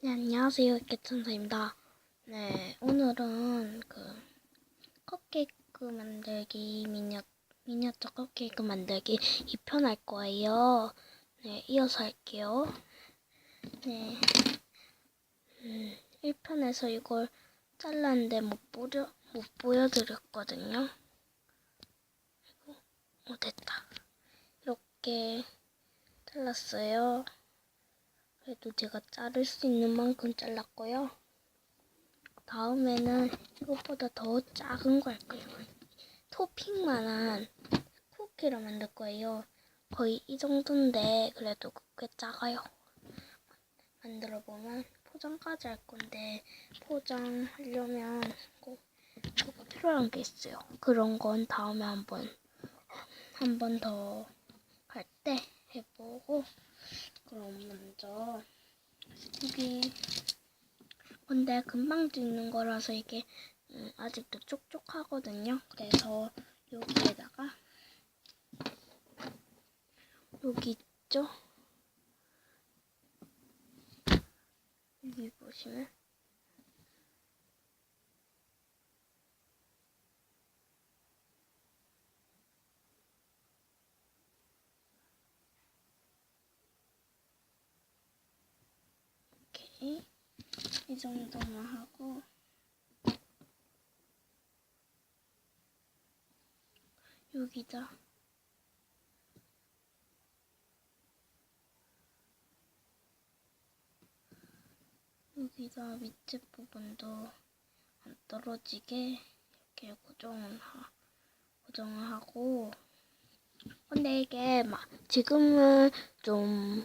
네, 안녕하세요. 개천사입니다. 네, 오늘은 그 컵케이크 만들기 미니어, 미니어처 컵케이크 만들기 2편 할 거예요. 네, 이어서 할게요. 네, 음, 1편에서 이걸 잘랐는데 못 보여, 못 보여 드렸거든요. 아이고, 어, 됐다. 이렇게 잘랐어요. 그래도 제가 자를 수 있는 만큼 잘랐고요. 다음에는 이것보다 더 작은 거 할 거예요. 토핑만한 쿠키를 만들 거예요. 거의 이 정도인데 그래도 꽤 작아요. 만들어 보면 포장까지 할 건데 포장하려면 꼭, 꼭 필요한 게 있어요. 그런 건 다음에 한번 한 번 더 할 때 해보고 그럼 먼저 여기 근데 금방 짓는 거라서 이게 음, 아직도 촉촉하거든요. 그래서 여기에다가 여기 있죠? 여기 보시면 이렇게 이 정도만 하고. 여기다. 여기다 밑에 부분도 안 떨어지게 이렇게 고정을 하, 고정을 하고. 근데 이게 막 지금은 좀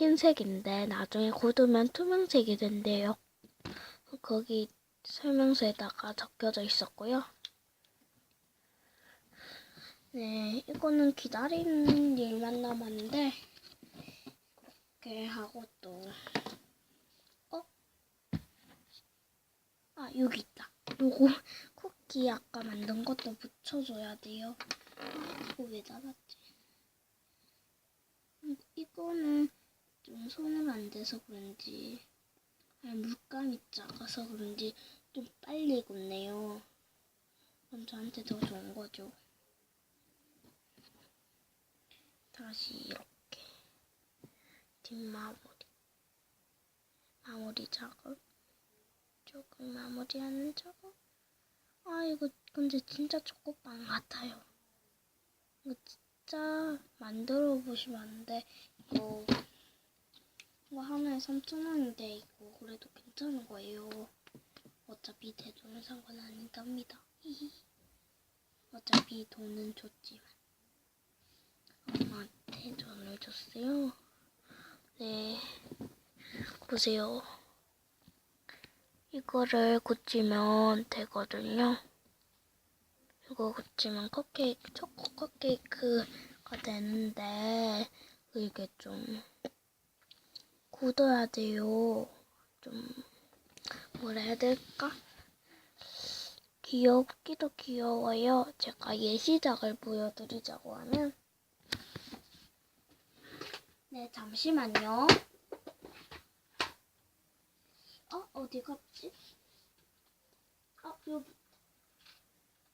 흰색인데 나중에 굳으면 투명색이 된대요. 거기 설명서에다가 적혀져 있었고요. 네, 이거는 기다리는 일만 남았는데 이렇게 하고 또 어? 아, 여기 있다. 요거 쿠키 아까 만든 것도 붙여줘야 돼요. 아, 이거 왜 닫았지? 이- 이거는 좀 손으로 안 돼서 그런지 물감이 작아서 그런지 좀 빨리 굳네요. 그럼 저한테 더 좋은 거죠. 다시 이렇게 뒷마무리 마무리 작업 조금 마무리하는 작업 아 이거 근데 진짜 초코빵 같아요. 이거 진짜 만들어 보시면 안 돼. 이거 이거 하나에 3,000원인데 이거 그래도 괜찮은 거예요. 어차피 대돈은 상관 아니답니다. 히히. 어차피 돈은 줬지만 엄마한테 돈을 줬어요. 네. 보세요. 이거를 굳히면 되거든요. 이거 굳히면 컵케이크, 초코 컵케이크가 되는데 이게 좀 굳어야 돼요. 좀 뭐라 해야 될까? 귀엽기도 귀여워요. 제가 예시작을 보여드리자고 하면 네 잠시만요. 어 어디 갔지? 어 여기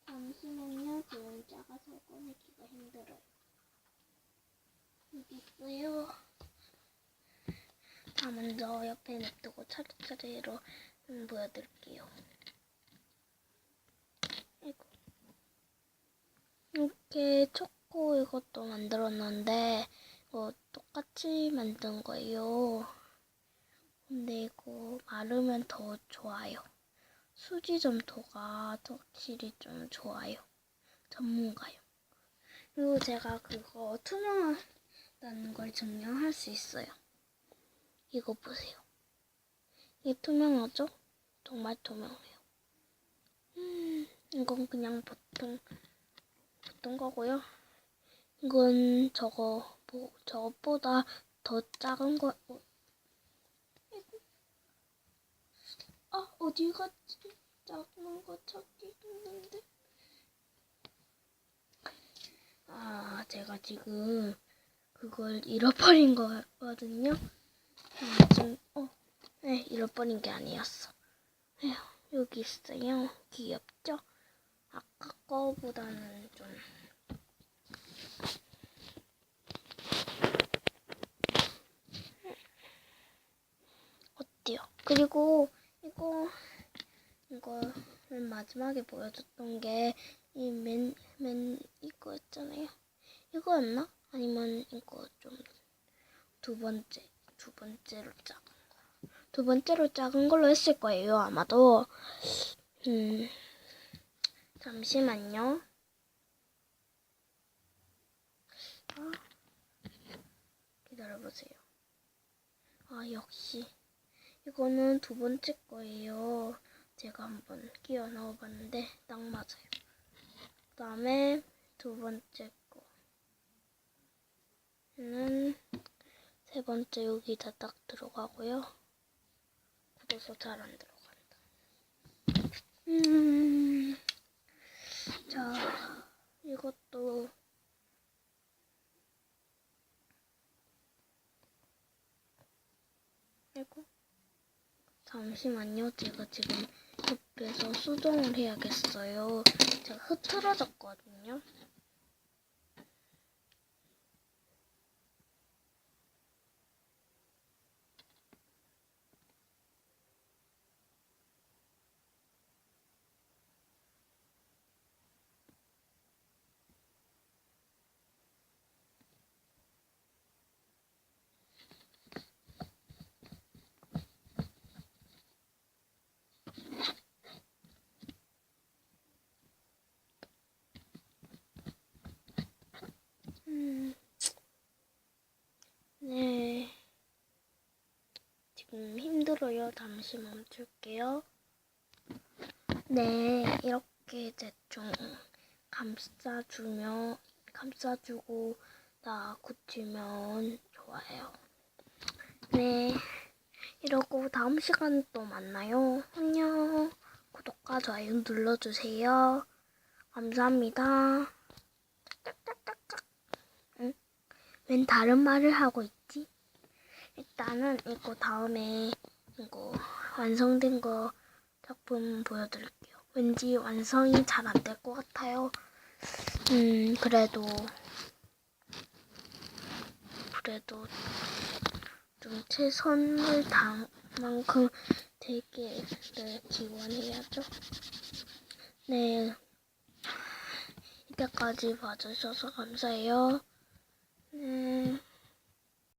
잠시만요. 지금 작아서 꺼내기가 힘들어요. 여기 있어요. 자, 먼저 옆에 냅두고 차례차례로 음, 보여드릴게요. 아이고. 이렇게 초코 이것도 만들었는데, 이거 똑같이 만든 거예요. 근데 이거 마르면 더 좋아요. 수지 점토가 확실히 좀 좋아요. 전문가요. 그리고 제가 그거 투명하다는 걸 증명할 수 있어요. 이거 보세요. 이게 투명하죠? 정말 투명해요. 음, 이건 그냥 보통, 보통 거고요. 이건 저거, 뭐, 저것보다 더 작은 거, 어. 아, 어디 갔지? 작은 거 찾기 힘든데. 아, 제가 지금 그걸 잃어버린 거거든요. 아, 좀, 어, 네, 잃어버린 게 아니었어. 에휴, 여기 있어요. 귀엽죠? 아까 거보다는 좀. 어때요? 그리고 이거 이거 맨 마지막에 보여줬던 게 이 맨 맨 이거였잖아요. 이거였나? 아니면 이거 좀 두 번째 두 번째로 작은 거. 두 번째로 작은 걸로 했을 거예요 아마도. 음 잠시만요. 아, 기다려보세요. 아 역시 이거는 두 번째 거예요. 제가 한번 끼워 넣어봤는데 딱 맞아요. 그 다음에 두 번째 거는 세 번째 여기다 딱 들어가고요. 굳어서 잘 안 들어간다. 음, 자, 이것도 아이고. 잠시만요. 제가 지금 옆에서 수정을 해야겠어요. 제가 흐트러졌거든요. 음, 네. 지금 힘들어요. 잠시 멈출게요. 네, 이렇게 대충 감싸주며, 감싸주고 다 굳히면 좋아요. 네, 이러고 다음 시간에 또 만나요. 안녕. 구독과 좋아요 눌러주세요. 감사합니다. 응? 웬 다른 말을 하고 있지? 일단은 이거 다음에 이거 완성된 거 작품 보여드릴게요. 왠지 완성이 잘 안 될 것 같아요. 음, 그래도 그래도 좀 최선을 다한 만큼 되기를 기원해야죠. 네. 이때까지 봐주셔서 감사해요. 네.